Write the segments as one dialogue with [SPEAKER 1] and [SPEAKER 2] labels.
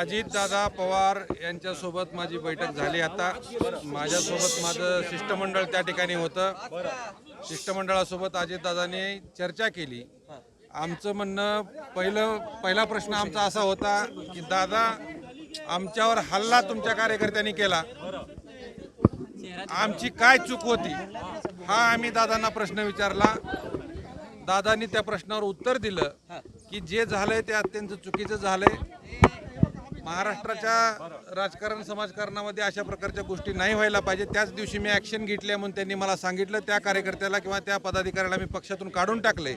[SPEAKER 1] अजितदादा पवार यांच्यासोबत माझी बैठक झाली. आता माझ्यासोबत माझं शिष्टमंडळ त्या ठिकाणी होतं. शिष्टमंडळासोबत अजितदादांनी चर्चा केली. आमचं म्हणणं पहिलं पहिला प्रश्न आमचा असा होता की दादा आमच्यावर हल्ला तुमच्या कार्यकर्त्यांनी केला. आमची काय चूक होती? हा आम्ही दादांना प्रश्न विचारला. दादांनी त्या प्रश्नावर उत्तर दिलं की जे झालंय ते अत्यंत चुकीचं झालंय. महाराष्ट्राच्या राजकारण समाजकारणामध्ये अशा प्रकारच्या गोष्टी नाही व्हायला पाहिजे त्याच दिवशी मी ॲक्शन घेतली म्हणून त्यांनी मला सांगितलं त्या कार्यकर्त्याला किंवा त्या पदाधिकाऱ्याला मी पक्षातून काढून टाकले.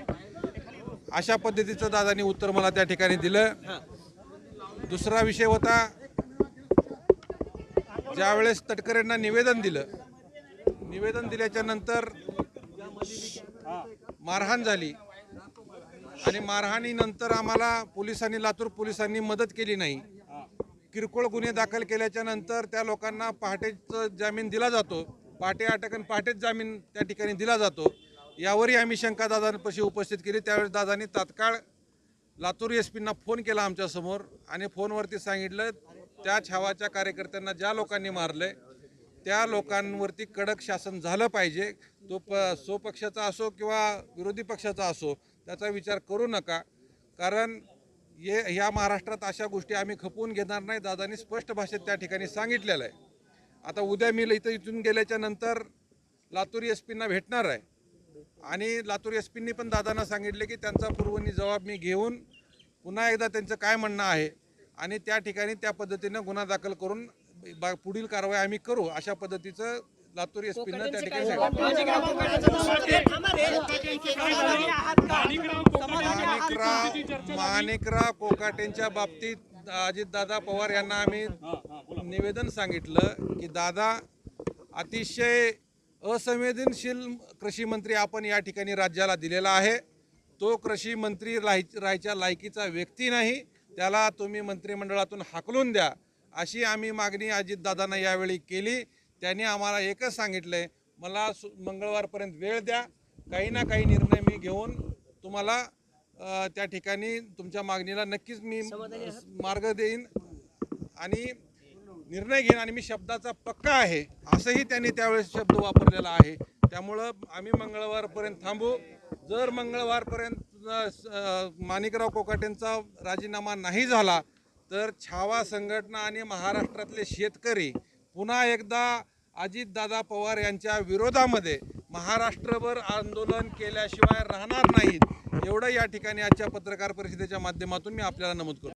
[SPEAKER 1] अशा पद्धतीचं दादांनी उत्तर मला त्या ठिकाणी दिलं. दुसरा विषय होता ज्यावेळेस तटकरेंना निवेदन दिलं निवेदन दिल्याच्या नंतर मारहाण झाली. आणि मारहाणीनंतर आम्हाला पोलिसांनी लातूर पोलिसांनी मदत केली नाही. किरकोळ गुन्हे दाखल केल्याच्यानंतर त्या लोकांना पहाटेच जामीन दिला जातो. पहाटे अटक आणि पहाटेच जामीन त्या ठिकाणी दिला जातो. यावरही आम्ही शंका दादांपाशी उपस्थित केली. त्यावेळेस दादांनी तात्काळ लातूर एस पींना फोन केला आमच्यासमोर आणि फोनवरती सांगितलं त्या छावाच्या कार्यकर्त्यांना ज्या लोकांनी मारलंय त्या लोकांवरती कडक शासन झालं पाहिजे. तो प स्वपक्षाचा असो किंवा विरोधी पक्षाचा असो त्याचा विचार करू नका. कारण ये ह्या महाराष्ट्रात अशा गोष्टी आम्ही खपवून घेणार नाही दादांनी स्पष्ट भाषेत त्या ठिकाणी सांगितलेलं आहे आता उद्या मी इथं इथून गेल्याच्यानंतर लातूर एस पींना भेटणार आहे आणि लातूर एस पींनी पण दादांना सांगितले की त्यांचा पूर्वनी जबाब मी घेऊन पुन्हा एकदा त्यांचं काय म्हणणं आहे आणि त्या ठिकाणी त्या पद्धतीनं गुन्हा दाखल करून बा- पुढील कारवाई आम्ही करू अशा पद्धतीचं लातूर एस पीनं त्या ठिकाणी सांगितलं माणिकराव माणिकराव कोकाटेंच्या बाबतीत अजितदादा पवार यांना आम्ही निवेदन सांगितलं की दादा अतिशय असंवेदनशील कृषी मंत्री आपण या ठिकाणी राज्याला दिलेला आहे. तो कृषी मंत्री राहाय- राहायच्या लायकीचा व्यक्ती नाही. त्याला तुम्ही मंत्रिमंडळातून हाकलून द्या. अशी आम्ही मागणी अजितदादांना यावेळी केली. त्यांनी आम्हाला एकच सांगितलंय मला सु- मंगळवारपर्यंत वेळ द्या. काही ना काही निर्णय मी घेऊन तुम्हाला त्या ठिकाणी तुमच्या मागणीला नक्कीच मी मार्ग देईन आणि निर्णय घेईन आणि मी शब्दाचा पक्का आहे असंही त्यांनी त्यावेळेस शब्द वापरलेला आहे. त्यामुळं आम्ही मंगळवारपर्यंत थांबू. जर मंगळवारपर्यंत माणिकराव कोकाटेंचा राजीनामा नाही झाला तर छावा संघटना आणि महाराष्ट्रातले शेतकरी पुन्हा एकदा अजितदादा पवार यांच्या विरोधामध्ये महाराष्ट्रभर आंदोलन केल्याशिवाय राहणार नाहीत. एवढं या ठिकाणी आजच्या पत्रकार परिषदेच्या माध्यमातून मी आपल्याला नमूद करतो.